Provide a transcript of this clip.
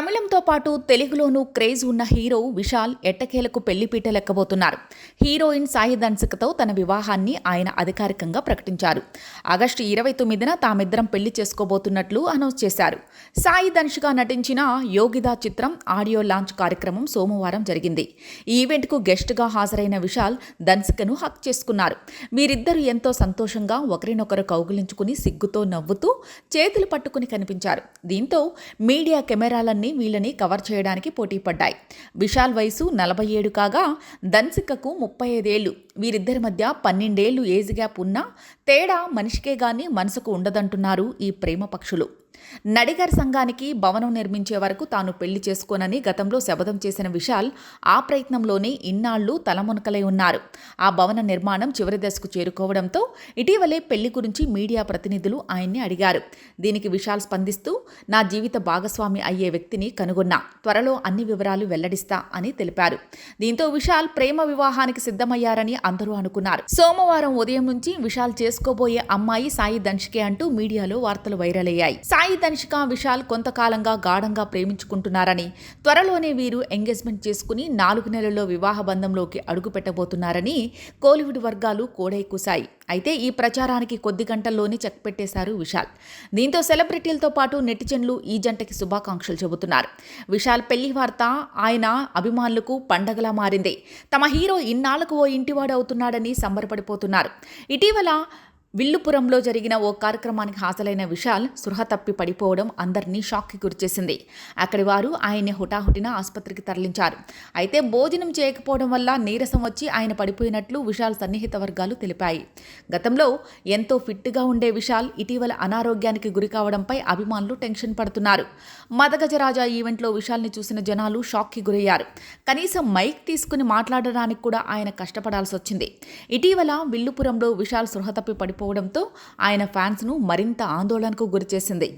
తమిళంతో పాటు తెలుగులోనూ క్రేజ్ ఉన్న హీరో విశాల్ ఎట్టకేలకు పెళ్ళిపీట లెక్కబోతున్నారు. హీరోయిన్ సాయి ధన్సికతో తన వివాహాన్ని ఆయన అధికారికంగా ప్రకటించారు. ఆగస్టు ఇరవై తొమ్మిదిన తామిద్దరం పెళ్ళి చేసుకోబోతున్నట్లు అనౌన్స్ చేశారు. సాయి ధనుష్గా నటించిన యోగిదా చిత్రం ఆడియో లాంచ్ కార్యక్రమం సోమవారం జరిగింది. ఈ ఈవెంట్కు గెస్ట్గా హాజరైన విశాల్ ధన్సికను హక్ చేసుకున్నారు. వీరిద్దరూ ఎంతో సంతోషంగా ఒకరినొకరు కౌగిలించుకుని సిగ్గుతో నవ్వుతూ చేతులు పట్టుకుని కనిపించారు. దీంతో మీడియా కెమెరాలన్నీ వీళ్ళని కవర్ చేయడానికి పోటీ పడ్డాయి. విశాల్ వయసు నలభై ఏడు కాగా ధన్సికకు ముప్పై ఐదేళ్ళు. వీరిద్దరి మధ్య పన్నెండేళ్ళు ఏజ్ గ్యాప్ ఉన్నా తేడా మనిషికే గాని మనసుకు ఉండదంటున్నారు ఈ ప్రేమ పక్షులు. నడిగర్ సంఘానికి భవనం నిర్మించే వరకు తాను పెళ్ళి చేసుకోనని గతంలో శపథం చేసిన విశాల్ ఆ ప్రయత్నంలోనే ఇన్నాళ్ళు తలమునకలై ఉన్నారు. ఆ భవన నిర్మాణం చివరి దశకు చేరుకోవడంతో ఇటీవలే పెళ్ళి గురించి మీడియా ప్రతినిధులు ఆయన్ని అడిగారు. దీనికి విశాల్ స్పందిస్తూ నా జీవిత భాగస్వామి అయ్యే వ్యక్తిని కనుగొన్నా త్వరలో అన్ని వివరాలు వెల్లడిస్తా అని తెలిపారు. దీంతో విశాల్ ప్రేమ వివాహానికి సిద్ధమయ్యారని అందరూ అనుకున్నారు. సోమవారం ఉదయం నుంచి విశాల్ చేసుకోబోయే అమ్మాయి సాయి దంష్కే అంటూ మీడియాలో వార్తలు వైరల్ అయ్యాయి. సాయి ధనిషిక విశాల్ కొంతకాలంగా గాఢంగా ప్రేమించుకుంటున్నారని త్వరలోనే వీరు ఎంగేజ్మెంట్ చేసుకుని నాలుగు నెలల్లో వివాహ బంధంలోకి అడుగుపెట్టబోతున్నారని కోలీవుడ్ వర్గాలు కోడై కూశాయి అయితే ఈ ప్రచారానికి కొద్ది గంటల్లోనే చెక్ పెట్టేశారు విశాల్. దీంతో సెలబ్రిటీలతో పాటు నెటిజన్లు ఈ జంటకి శుభాకాంక్షలు చెబుతున్నారు. విశాల్ పెళ్ళి వార్త ఆయన అభిమానులకు పండగలా మారింది. తమ హీరో ఇన్నాళ్ళకు ఓ ఇంటివాడు అవుతున్నాడని సంబరపడిపోతున్నారు. ఇటీవల విల్లుపురంలో జరిగిన ఓ కార్యక్రమానికి హాజరైన విశాల్ సృహ తప్పి పడిపోవడం అందరినీ షాక్కి గురిచేసింది. అక్కడి వారు ఆయన్ని హుటాహుటిన ఆసుపత్రికి తరలించారు. అయితే భోజనం చేయకపోవడం వల్ల నీరసం వచ్చి ఆయన పడిపోయినట్లు విశాల్ సన్నిహిత వర్గాలు తెలిపాయి. గతంలో ఎంతో ఫిట్గా ఉండే విశాల్ ఇటీవల అనారోగ్యానికి గురి కావడంపై అభిమానులు టెన్షన్ పడుతున్నారు. మదగజరాజా ఈవెంట్లో విశాల్ని చూసిన జనాలు షాక్కి గురయ్యారు. కనీసం మైక్ తీసుకుని మాట్లాడడానికి కూడా ఆయన కష్టపడాల్సి వచ్చింది ఇటీవల విల్లుపురంలో విశాల్ సృహ తప్పి లేకపోవడంతో ఆయన ఫ్యాన్స్ను మరింత ఆందోళనకు గురిచేసింది.